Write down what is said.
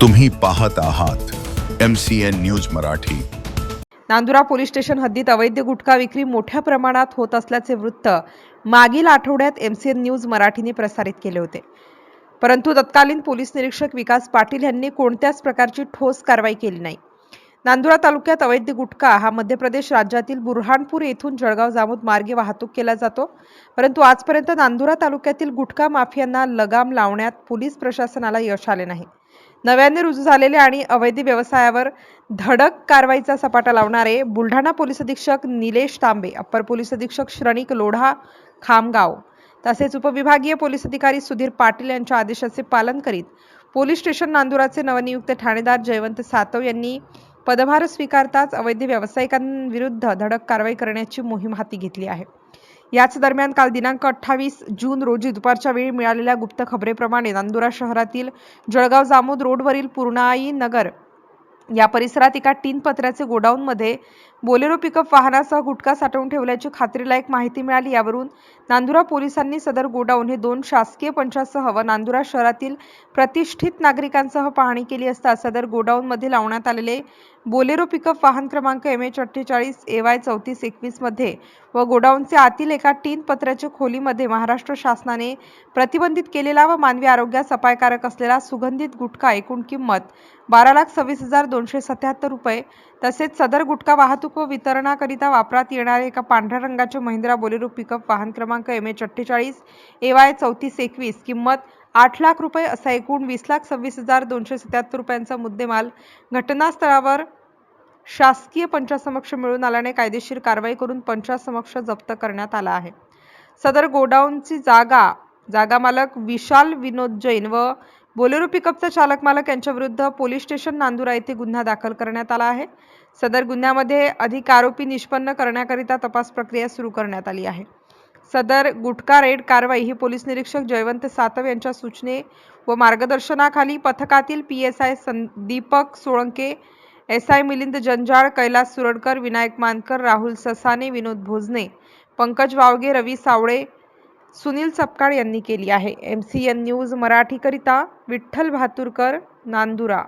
तुम्ही पाहत आहात M C N news Marathi. Nandura police station हद्दीत अवैध गुटखा विक्री मोठ्या प्रमाणात होत असल्याचे वृत्त मागील आठवड्यात एमसीएन न्यूज मराठीने प्रसारित केले होते. परंतु तत्कालीन पोलीस निरीक्षक विकास पाटील यांनी कोणत्याच प्रकारची ठोस कारवाई केली नाही. नांदुरा तालुक्यात अवैध गुटखा हा मध्य प्रदेश राज्यातील बुरहाणपूर येथून जळगाव जामोद मार्गे वाहतूक केला जातो. परंतु आजपर्यंत नांदुरा तालुक्यातील गुटखा माफियांना लगाम लावण्यात पोलीस प्रशासनाला यश आले नाही. नव्याने रुजू झालेले आणि अवैध व्यवसायावर धडक कारवाईचा सपाटा लावणारे बुलढाणा पोलीस अधीक्षक निलेश तांबे अप्पर पोलीस अधीक्षक श्रणिक लोढा खामगाव. तसेच उपविभागीय पोलीस अधिकारी सुधीर पाटील यांच्या आदेशाचे पालन करीत पोलीस स्टेशन नांदुराचे नवनियुक्त ठाणेदार जयवंत सातव यांनी पदभार स्वीकारताच अवैध व्यावसायिकांविरुद्ध धडक कारवाई करण्याची मोहीम हाती घेतली आहे. याच दरम्यान काल दिनांक अठ्ठावीस जून रोजी दुपारच्या वेळी मिळालेल्या गुप्त खबरेप्रमाणे नांदुरा शहरातील जळगाव जामोद रोडवरील पूर्णाई नगर या परिसरात एका टीन पत्र्याचे गोडाऊनमध्ये बोलेरो पिकअप वाहनासह गुटखा साठवून ठेवल्याची खात्रीलायक माहिती मिळाली. यावरून नांदुरा पोलिसांनी सदर गोडाऊन हे दोन शासकीय पंचासह व नांदुरा शहरातील प्रतिष्ठित नागरिकांसह पाहणी केली असता सदर गोडाऊनमध्ये लावण्यात आलेले बोलेरो पिकअप वाहन क्रमांक एम एच अठ्ठेचाळीस ए वाय चौतीस एकवीसमध्ये व गोडाऊनचे आतील एका टीन पत्र्याच्या खोलीमध्ये महाराष्ट्र शासनाने प्रतिबंधित केलेला व मानवी आरोग्यास अपायकारक असलेला सुगंधित गुटखा एकूण किंमत बारा लाख सव्वीस हजार दोनशे सत्याहत्तर रुपये. तसेच सदर गुटखा वाहतूक व वितरणाकरिता वापरात येणारे एका पांढऱ्या रंगाचे महिंद्रा बोलेरो पिकअप वाहन क्रमांक एम एच अठ्ठेचाळीस ए वाय चौतीस एकवीस किंमत आठ लाख रुपये असा एकूण वीस लाख सव्वीस हजार दोनशे सत्याहत्तर रुपयांचा मुद्देमाल घटनास्थळावर शासकीय पंचासमक्ष मिळून आल्याने कायदेशीर कारवाई करून पंचासमक्ष जप्त करण्यात आला आहे. सदर गोडाऊनची जागा जागा मालक विशाल विनोद जैन व बोलेरो पिकअपचा चालक मालक यांच्या विरुद्ध पोलीस स्टेशन नांदुरा येथे गुन्हा दाखल करण्यात आला आहे. सदर गुन्ह्यामध्ये अधिक आरोपी निष्पन्न करण्याकरिता तपास प्रक्रिया सुरू करण्यात आली आहे. सदर गुटखा रेड कारवाई ही पोलीस निरीक्षक जयवंत सातव यांच्या सूचने व मार्गदर्शनाखाली पथकातील P S I Deepak Solanke S I Milind Janjal Kailas Suradkar Vinayak Mankar Rahul Sasane Vinod Bhojane Pankaj Wavge Ravi Sawale Sunil Sapkal यांनी केली आहे. एम सी एन न्यूज मराठीकरिता विठ्ठल भातुरकर नांदुरा.